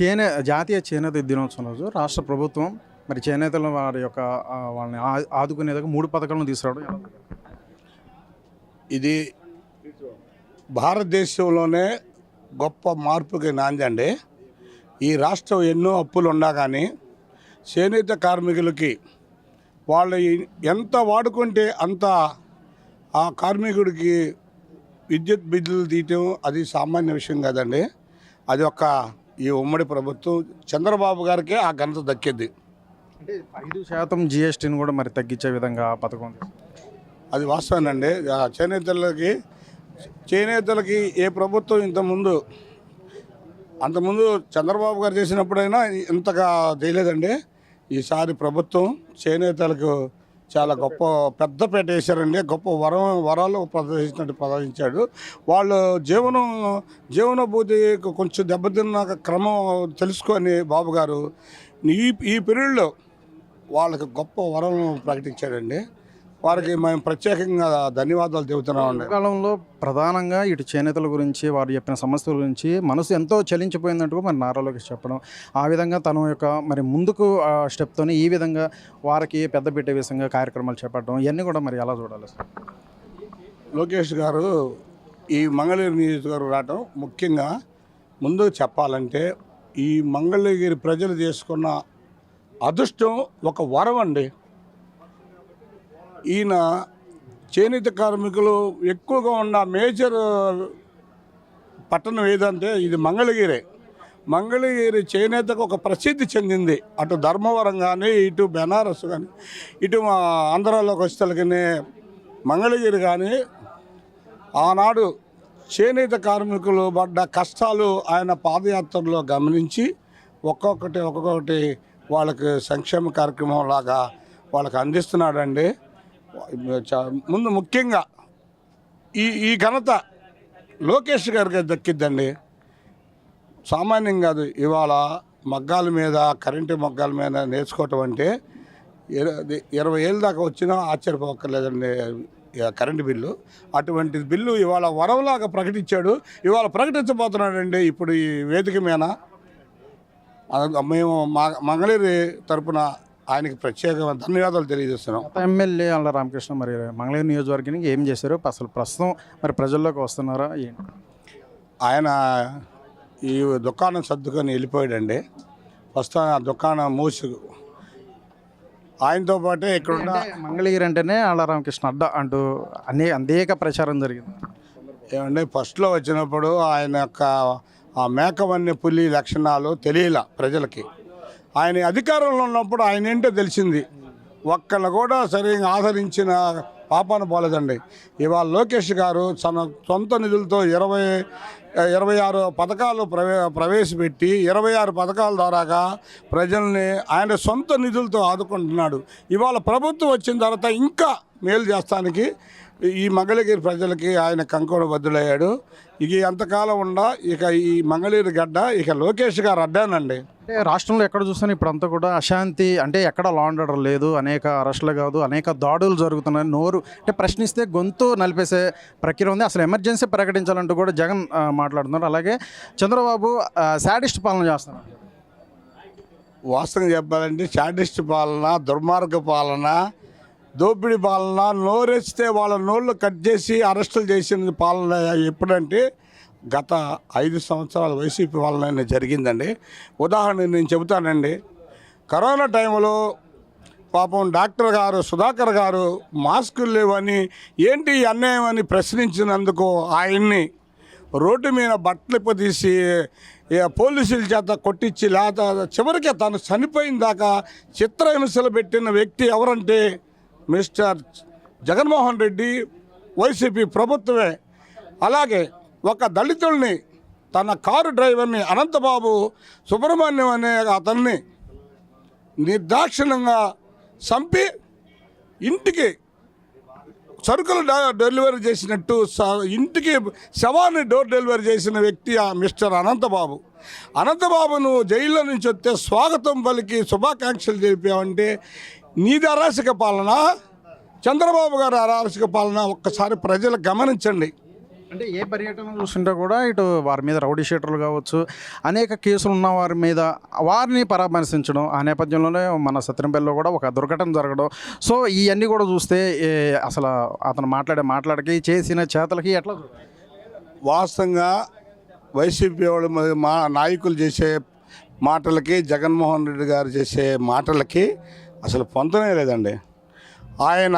చేనే జాతీయ చేనేత దినోత్సవం రోజు రాష్ట్ర ప్రభుత్వం మరి చేనేతల వారి యొక్క వాళ్ళని ఆ- ఆదుకునేందుకు మూడు పథకాలను తీసుకురావడం ఇది భారతదేశంలోనే గొప్ప మార్పుకి నాంది అండి ఈ రాష్ట్రం ఎన్నో అప్పులు ఉన్నా కానీ చేనేత కార్మికులకి వాళ్ళు ఎంత వాడుకుంటే అంత ఆ కార్మికుడికి విద్యుత్ బిల్లులు తీయటం అది సామాన్య విషయం కాదండి. అది ఒక ఈ ఉమ్మడి ప్రభుత్వం చంద్రబాబు గారికే ఆ ఘనత దక్కింది. అంటే ఐదు శాతం జిఎస్టీని కూడా మరి తగ్గించే విధంగా పథకం. అది వాస్తవేనండి చేనేతలకి చేనేతలకి ఏ ప్రభుత్వం ఇంతకుముందు అంతకుముందు చంద్రబాబు గారు చేసినప్పుడైనా ఇంతగా చేయలేదండి ఈసారి ప్రభుత్వం చేనేతలకు చాలా గొప్ప పెద్ద పేట వేశారండి. గొప్ప వరం వరాలు ప్రదర్శించినట్టు ప్రదర్శించాడు. వాళ్ళు జీవనం జీవనభూతి కొంచెం దెబ్బతిన్న క్రమం తెలుసుకొని బాబు గారు ఈ ఈ పీరియడ్లో వాళ్ళకి గొప్ప వరం ప్రకటించాడండి. వారికి మేము ప్రత్యేకంగా ధన్యవాదాలు చెబుతున్నామండి. కాలంలో ప్రధానంగా ఇటు చేనేతల గురించి వారు చెప్పిన సమస్యల గురించి మనసు ఎంతో చలించిపోయిందంటూ మరి నారా లోకేష్ చెప్పడం. ఆ విధంగా తన యొక్క మరి ముందుకు స్టెప్తోని ఈ విధంగా వారికి పెద్ద పెట్టే విధంగా కార్యక్రమాలు చేపట్టడం ఇవన్నీ కూడా మరి ఎలా చూడాలి సార్? లోకేష్ గారు ఈ మంగళగిరి నియోజకవర్గం రావటం ముఖ్యంగా ముందు చెప్పాలంటే ఈ మంగళగిరి ప్రజలు చేసుకున్న అదృష్టం ఒక వరం అండి. ఈయన చేనేత కార్మికులు ఎక్కువగా ఉన్న మేజర్ పట్టణం ఏదంటే ఇది మంగళగిరి. మంగళగిరి చేనేతకు ఒక ప్రసిద్ధి చెందింది. అటు ధర్మవరం కానీ ఇటు బెనారస్ కానీ ఇటు మా ఆంధ్రాలోకి వచ్చేసరికి మంగళగిరి కానీ ఆనాడు చేనేత కార్మికులు పడ్డ కష్టాలు ఆయన పాదయాత్రలో గమనించి ఒక్కొక్కటి ఒక్కొక్కటి వాళ్ళకి సంక్షేమ కార్యక్రమం లాగా వాళ్ళకి అందిస్తున్నాడండి. ముందు ముఖ్యంగా ఈ ఈ ఘనత లోకేష్ గారికి దక్కిద్దండి. సామాన్యం కాదు ఇవాళ మగ్గాల మీద కరెంటు మగ్గాల మీద నేర్చుకోవటం అంటే ఇరవై ఏళ్ళ దాకా వచ్చినా ఆశ్చర్యపోక్కర్లేదండి కరెంటు బిల్లు. అటువంటి బిల్లు ఇవాళ వరవలాగా ప్రకటించాడు. ఇవాళ ప్రకటించబోతున్నాడండి ఇప్పుడు ఈ వేదిక మీద. మేము మా మంగళగిరి తరపున ఆయనకి ప్రత్యేక ధన్యవాదాలు తెలియజేస్తున్నాం. ఎమ్మెల్యే అల్ల రామకృష్ణ మరి మంగళగిరి నియోజకవర్గానికి ఏం చేశారు? అసలు ప్రస్తుతం మరి ప్రజల్లోకి వస్తున్నారా? ఏంటి ఆయన ఈ దుకాణం సర్దుకొని వెళ్ళిపోయాడండి. ఫస్ట్ ఆ దుకాణం మూసి ఆయనతో పాటే ఇక్కడున్న అంటే మంగళగిరి అంటేనే అల్ల రామకృష్ణ అడ్డ అంటూ అనే అనేక ప్రచారం జరిగింది. ఏమంటే ఫస్ట్లో వచ్చినప్పుడు ఆయన యొక్క ఆ మేకవన్య పులి లక్షణాలు తెలియల ప్రజలకి. ఆయన అధికారంలో ఉన్నప్పుడు ఆయన ఏంటో తెలిసింది. ఒక్కళ్ళు కూడా సరిగా ఆదరించిన పాపాను పోలేదండి. ఇవాళ లోకేష్ గారు తన సొంత నిధులతో ఇరవై ఇరవై ఆరు పథకాలు ప్రవే ప్రవేశపెట్టి ఇరవై ఆరు పథకాల ద్వారాగా ప్రజల్ని ఆయన సొంత నిధులతో ఆదుకుంటున్నాడు. ఇవాళ ప్రభుత్వం వచ్చిన తర్వాత ఇంకా మేలు చేస్తానికి ఈ మంగళగిరి ప్రజలకి ఆయన కంకుడు బద్దులయ్యాడు. ఇక ఎంతకాలం ఉండా ఇక ఈ మంగళగిరి గడ్డ ఇక లోకేష్ గారు అడ్డానండి. అంటే రాష్ట్రంలో ఎక్కడ చూసినా ఇప్పుడంతా కూడా అశాంతి అంటే ఎక్కడ లా ఆర్డర్ లేదు అనేక అరెస్టులు కాదు అనేక దాడులు జరుగుతున్నాయి. నోరు అంటే ప్రశ్నిస్తే గొంతు నలిపేసే ప్రక్రియ ఉంది. అసలు ఎమర్జెన్సీ ప్రకటించాలంటూ కూడా జగన్ మాట్లాడుతున్నారు. అలాగే చంద్రబాబు శాడిస్ట్ పాలన చేస్తున్నారు. వాస్తవంగా చెప్పాలంటే శాడిస్ట్ పాలన దుర్మార్గ పాలన దోపిడీ పాలన నోరెస్తే వాళ్ళ నోళ్ళు కట్ చేసి అరెస్టులు చేసిన పాలన ఎప్పుడంటే గత ఐదు సంవత్సరాల వైసీపీ పాలన జరిగిందండి. ఉదాహరణ నేను చెబుతానండి. కరోనా టైంలో పాపం డాక్టర్ గారు సుధాకర్ గారు మాస్కులు లేవని ఏంటి అన్యాయం అని ప్రశ్నించినందుకు ఆయన్ని రోడ్డు మీద బట్టలు తీసి పోలీసుల చేత కొట్టించి లేదా చివరికి తను చనిపోయిన దాకా చిత్రహింసలు పెట్టిన వ్యక్తి ఎవరంటే మిస్టర్ జగన్మోహన్ రెడ్డి వైసీపీ ప్రభుత్వమే. అలాగే ఒక దళితుల్ని తన కారు డ్రైవర్ని అనంతబాబు సుబ్రహ్మణ్యం అనే అతన్ని నిర్దాక్షిణ్యంగా చంపి ఇంటికి సరుకులు డ- డెలివరీ చేసినట్టు స- ఇంటికి శవాన్ని డోర్ డెలివరీ చేసిన వ్యక్తి ఆ మిస్టర్ అనంతబాబు. అనంతబాబును జైల్లో నుంచి వస్తే స్వాగతం పలికి శుభాకాంక్షలు తెలిపామంటే నీది అరాచక పాలన చంద్రబాబు గారు అరాచక పాలన ఒక్కసారి ప్రజలు గమనించండి. అంటే ఏ పర్యటన చూస్తుంటే కూడా ఇటు వారి మీద రౌడీ షీటర్లు కావచ్చు అనేక కేసులు ఉన్న వారి మీద వారిని పరామర్శించడం ఆ నేపథ్యంలోనే మన సత్యంపల్లిలో కూడా ఒక దుర్ఘటన జరగడం. సో ఇవన్నీ కూడా చూస్తే అసలు అతను మాట్లాడే మాట్లాడకి చేసిన చేతలకి ఎట్లా వాస్తవంగా వైసీపీ వాళ్ళు మా నాయకులు చేసే మాటలకి జగన్మోహన్ రెడ్డి గారు చేసే మాటలకి అసలు పొంతనే లేదండి. ఆయన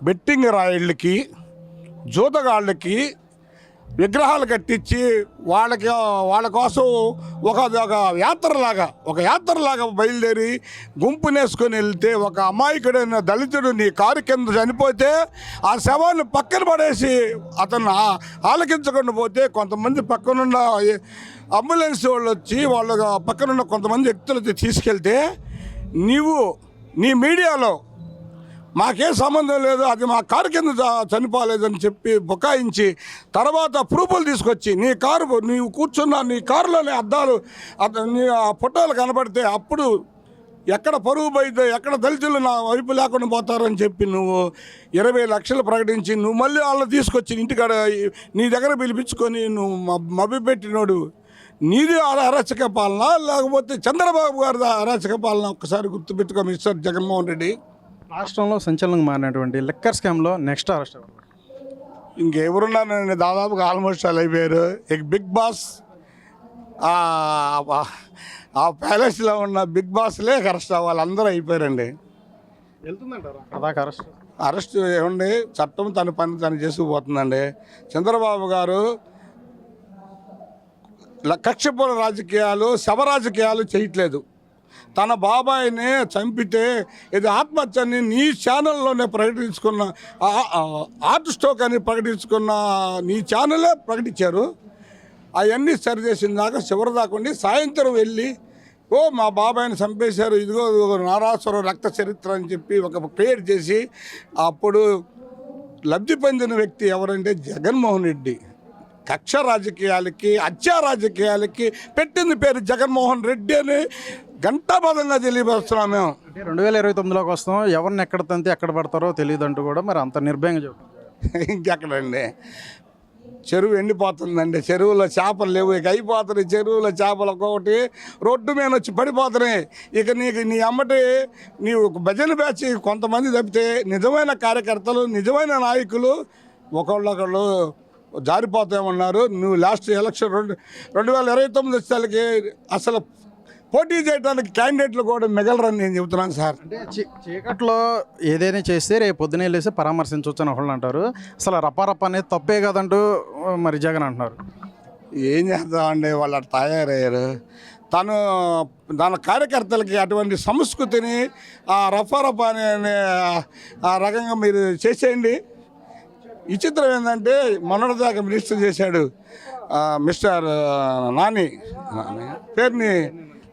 బెట్టింగ్ రాయళ్ళకి జూతగాళ్ళకి విగ్రహాలు కట్టించి వాళ్ళకి వాళ్ళ కోసం ఒక ఒక యాత్రలాగా ఒక యాత్రలాగా బయలుదేరి గుంపునేసుకొని వెళ్తే ఒక అమాయకుడైన దళితుడు నీ కారు కింద చనిపోతే ఆ శవాన్ని పక్కన పడేసి అతను ఆలకించకుండా పోతే కొంతమంది పక్కనున్న అంబులెన్స్ వాళ్ళు వచ్చి వాళ్ళ పక్కనున్న కొంతమంది వ్యక్తులు తీసుకెళ్తే నీవు నీ మీడియాలో మాకేం సంబంధం లేదు అది మా కారు కింద చనిపోలేదని చెప్పి బుకాయించి తర్వాత ప్రూఫ్లు తీసుకొచ్చి నీ కారు నీవు కూర్చున్న నీ కారులోని అద్దాలు నీ ఆ ఫోటోలు కనబడితే అప్పుడు ఎక్కడ పరువు పోయితే ఎక్కడ దళితులు నా వైపు లేకుండా పోతారని చెప్పి నువ్వు ఇరవై లక్షలు ప్రకటించి నువ్వు మళ్ళీ వాళ్ళని తీసుకొచ్చి ఇంటికాడ నీ దగ్గర పిలిపించుకొని నువ్వు మ- మభ్యపెట్టినోడు నీది అరాచక పాలన లేకపోతే చంద్రబాబు గారి అరాచక పాలన ఒక్కసారి గుర్తుపెట్టుకో మిస్టర్ జగన్మోహన్ రెడ్డి. రాష్ట్రంలో సంచలనం మారినటువంటి లిక్కర్ స్కామ్లో నెక్స్ట్ అరెస్ట్ ఇంకెవరున్నారండి? దాదాపుగా ఆల్మోస్ట్ అలా అయిపోయారు. ఇక బిగ్ బాస్ ఆ- ప్యాలెస్లో ఉన్న బిగ్ బాస్లే అరెస్ట్ అవ్వాలి. అందరూ అయిపోయారండి. వెళ్తుందంటారా? అరెస్ట్? అరెస్ట్ ఏమండి చట్టం తన పని తను చేసుకుపోతుందండి. చంద్రబాబు గారు ల- కక్షపూర రాజకీయాలు శవ రాజకీయాలు చేయట్లేదు. తన బాబాయిని చంపితే ఇది ఆత్మహత్యని నీ ఛానల్లోనే ప్రకటించుకున్న ఆర్ట్ స్టోక్ అని ప్రకటించుకున్న నీ ఛానలే ప్రకటించారు. అవన్నీ సరిచేసిన దాకా చివరి దాకుండి సాయంత్రం వెళ్ళి ఓ మా బాబాయ్ని చంపేశారు ఇదిగో నారాసురం రక్త చరిత్ర అని చెప్పి ఒక క్రియేట్ చేసి అప్పుడు లబ్ధి పొందిన వ్యక్తి ఎవరంటే జగన్మోహన్ రెడ్డి. కక్ష రాజకీయాలకి హత్యా రాజకీయాలకి పెట్టింది పేరు జగన్మోహన్ రెడ్డి అని ఘంటాపదంగా తెలియపరుస్తున్నాం మేము. అంటే రెండు వేల ఇరవై తొమ్మిదిలోకి వస్తాం. ఎవరిని ఎక్కడ తంతే ఎక్కడ పడతారో తెలియదు అంటూ కూడా మరి అంత నిర్భయంగా చెప్తారు ఇంకెక్కడండి? చెరువు ఎండిపోతుందండి. చెరువులో చేపలు లేవు. ఇక అయిపోతున్నాయి చెరువులో చేపలు ఒక్కొక్కటి రోడ్డు మీద వచ్చి పడిపోతున్నాయి. ఇక నీకు నీ అమ్మటి నీవు ఒక భజన బ్యాచ్ కొంతమంది తప్పితే నిజమైన కార్యకర్తలు నిజమైన నాయకులు ఒకళ్ళొకళ్ళు జారిపోతామన్నారు. నువ్వు లాస్ట్ ఎలక్షన్ రెండు రెండు వేల ఇరవై తొమ్మిది వచ్చేసరికి అసలు పోటీ చేయడానికి క్యాండిడేట్లు కూడా మిగలరని నేను చెబుతున్నాను సార్. అంటే చీ- చీకట్లో ఏదైనా చేస్తే రేపు పొద్దునే వెళ్ళేసి పరామర్శించవచ్చు అని ఒకళ్ళు అంటారు. అసలు రపారప్ప అనేది తప్పే కదంటూ మరి జగన్ అంటున్నారు. ఏం చేద్దామండి వాళ్ళు అట్లా తయారయ్యారు. తను తన కార్యకర్తలకి అటువంటి సంస్కృతిని ఆ రఫా రఫా అనే అనే ఆ రకంగా మీరు చేసేయండి. విచిత్రం ఏంటంటే మొన్నటిదాకా మినిస్టర్ చేశాడు ఆ, మిస్టర్ నాని నాని పేరుని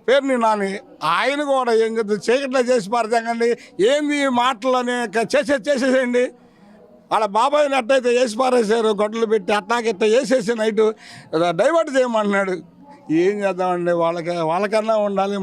పేరుని నాని ఆయన కూడా ఏం చెప్తుంది చీకట్లో చేసి పారదండి ఏంది మాటలు అని చేసే చేసేసేయండి. వాళ్ళ బాబాయ్ అట్టయితే వేసి పారేశారు గొడ్డలు పెట్టి అట్టాకిట్ట వేసేసి నైట్ డైవర్ట్ చేయమన్నాడు. ఏం చేద్దామండి? వాళ్ళకి వాళ్ళకన్నా ఉండాలి